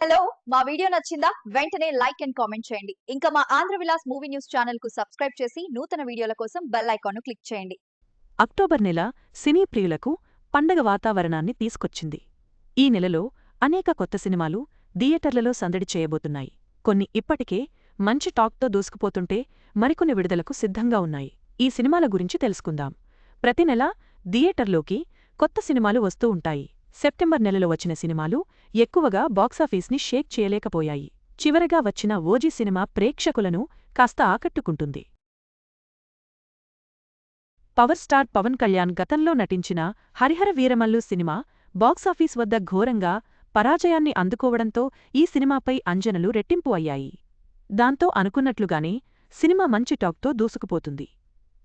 Hello మా video నచ్చిందా? వెంటనే లైక్ అండ్ కామెంట్ చేయండి. ఇంకా మా ఆంధ్ర విలాస్ మూవీ న్యూస్ ఛానల్కు సబ్స్క్రైబ్ చేసి నూతన వీడియోల కోసం బెల్ ఐకాన్ క్లిక్ చేయండి. అక్టోబర్ నెల సినీ ప్రియులకు పండగ వాతావరణాన్ని తీసుకొచ్చింది. ఈ నెలలో అనేక కొత్త సినిమాలు థియేటర్లలో సందడి చేయబోతున్నాయి. కొన్ని ఇప్పటికే మంచి టాక్తో దూసుకుపోతుంటే మరికొన్ని విడుదలకు సిద్ధంగా ఉన్నాయి. ఈ సినిమాల గురించి తెలుసుకుందాం. ప్రతి నెల థియేటర్లోకి కొత్త సినిమాలు వస్తూ ఉంటాయి. సెప్టెంబర్ నెలలో వచ్చిన సినిమాలు ఎక్కువగా బాక్సాఫీస్ని షేక్ చేయలేకపోయాయి. చివరగా వచ్చిన ఓజీ సినిమా ప్రేక్షకులను కాస్త ఆకట్టుకుంటుంది. పవర్ స్టార్ పవన్ కళ్యాణ్ గతంలో నటించిన హరిహర వీరమల్లు సినిమా బాక్సాఫీస్ వద్ద ఘోరంగా పరాజయాన్ని అందుకోవడంతో ఈ సినిమాపై అంజనలు రెట్టింపు అయ్యాయి. దాంతో అనుకున్నట్లుగానే సినిమా మంచి టాక్తో దూసుకుపోతుంది.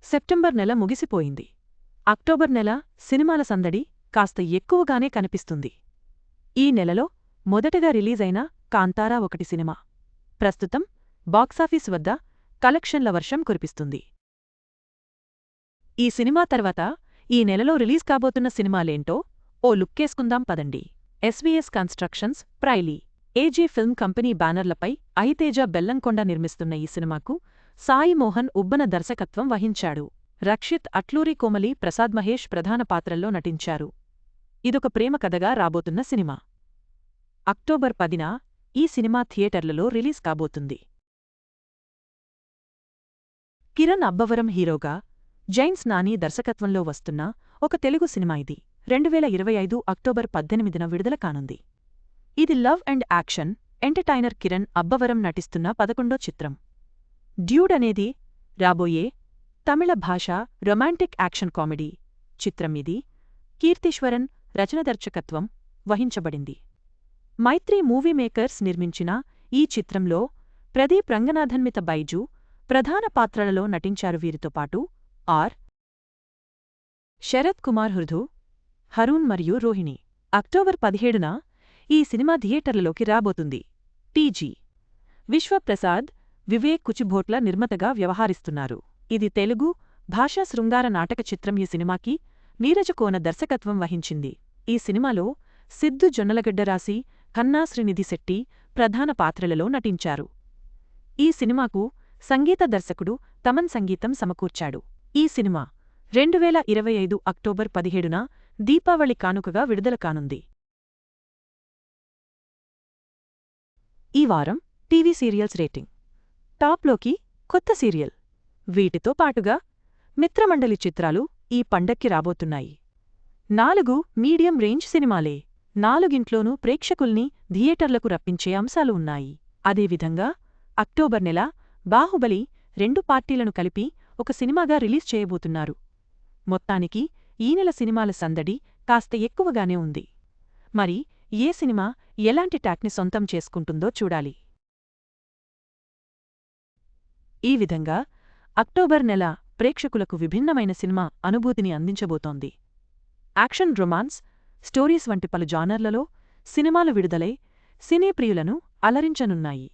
సెప్టెంబర్ నెల ముగిసిపోయింది. అక్టోబర్ నెల సినిమాల సందడి కాస్త ఎక్కువగానే కనిపిస్తుంది. ఈ నెలలో మొదటగా రిలీజైన కాంతారా ఒకటి సినిమా. ప్రస్తుతం బాక్సాఫీస్ వద్ద కలెక్షన్ల వర్షం కురిపిస్తుంది. ఈ సినిమా తర్వాత ఈ నెలలో రిలీజ్ కాబోతున్న సినిమాలేంటో ఓ లుక్కేసుకుందాం పదండి. ఎస్వీఎస్ కన్స్ట్రక్షన్స్ ప్రైలీ ఏజీ ఫిల్మ్ కంపెనీ బ్యానర్లపై అయితేజ బెల్లంకొండ నిర్మిస్తున్న ఈ సినిమాకు సాయి మోహన్ ఉబ్బన దర్శకత్వం వహించాడు. రక్షిత్ అట్లూరి కోమలి ప్రసాద్ మహేష్ ప్రధాన పాత్రల్లో నటించారు. ఇదొక ప్రేమ కథగా రాబోతున్న సినిమా. అక్టోబర్ పదిన ఈ సినిమా థియేటర్లలో రిలీజ్ కాబోతుంది. కిరణ్ అబ్బవరం హీరోగా జైన్స్ నాని దర్శకత్వంలో వస్తున్న ఒక తెలుగు సినిమా ఇది. రెండువేల ఇరవై ఐదు అక్టోబర్ పద్దెనిమిదిన విడుదల కానుంది. ఇది love and action entertainer Kiran Abbavaram నటిస్తున్న పదకొండో చిత్రం. డ్యూడ్ అనేది రాబోయే తమిళ భాష రొమాంటిక్ యాక్షన్ కామెడీ చిత్రం ఇది. కీర్తీశ్వరన్ రచన దర్శకత్వం వహించబడింది. మైత్రి మూవీ మేకర్స్ నిర్మించిన ఈ చిత్రంలో ప్రదీప్ రంగనాథన్మిత బైజు ప్రధాన పాత్రలలో నటించారు. వీరితో పాటు ఆర్. శరత్ కుమార్ హృదు హరూన్ మరియు రోహిణి. అక్టోబర్ పదిహేడున ఈ సినిమా థియేటర్లలోకి రాబోతుంది. టీజీ. విశ్వప్రసాద్ వివేక్ కుచిభోట్ల నిర్మతగా వ్యవహరిస్తున్నారు. ఇది తెలుగు భాషా శృంగార నాటక చిత్రం. ఈ సినిమాకి నీరజకోన దర్శకత్వం వహించింది. ఈ సినిమాలో సిద్ధు జొన్నలగడ్డరాసి ఖన్నా శ్రీనిధి శెట్టి ప్రధాన పాత్రలలో నటించారు. ఈ సినిమాకు సంగీత దర్శకుడు తమన్ సంగీతం సమకూర్చాడు. ఈ సినిమా రెండువేల ఇరవై ఐదు అక్టోబర్ పదిహేడున దీపావళి కానుకగా విడుదల కానుంది. ఈ వారం టీవీ సీరియల్స్ రేటింగ్. టాప్లోకి కొత్త సీరియల్. వీటితో పాటుగా మిత్రమండలి చిత్రాలు ఈ పండక్కి రాబోతున్నాయి. నాలుగు మీడియం రేంజ్ సినిమాలే. నాలుగింట్లోనూ ప్రేక్షకుల్ని థియేటర్లకు రప్పించే అంశాలు ఉన్నాయి. అదేవిధంగా అక్టోబర్ నెల బాహుబలి రెండు పార్టీలను కలిపి ఒక సినిమాగా రిలీజ్ చేయబోతున్నారు. మొత్తానికి ఈ నెల సినిమాల సందడి కాస్త ఎక్కువగానే ఉంది. మరి ఏ సినిమా ఎలాంటి టాక్ని సొంతం చేసుకుంటుందో చూడాలి. ఈ విధంగా అక్టోబర్ నెల ప్రేక్షకులకు విభిన్నమైన సినిమా అనుభూతిని అందించబోతోంది. యాక్షన్ రొమాన్స్ స్టోరీస్ వంటి పలు జానర్లలో సినిమాలు విడుదలై సినీ ప్రియులను అలరించనున్నాయి.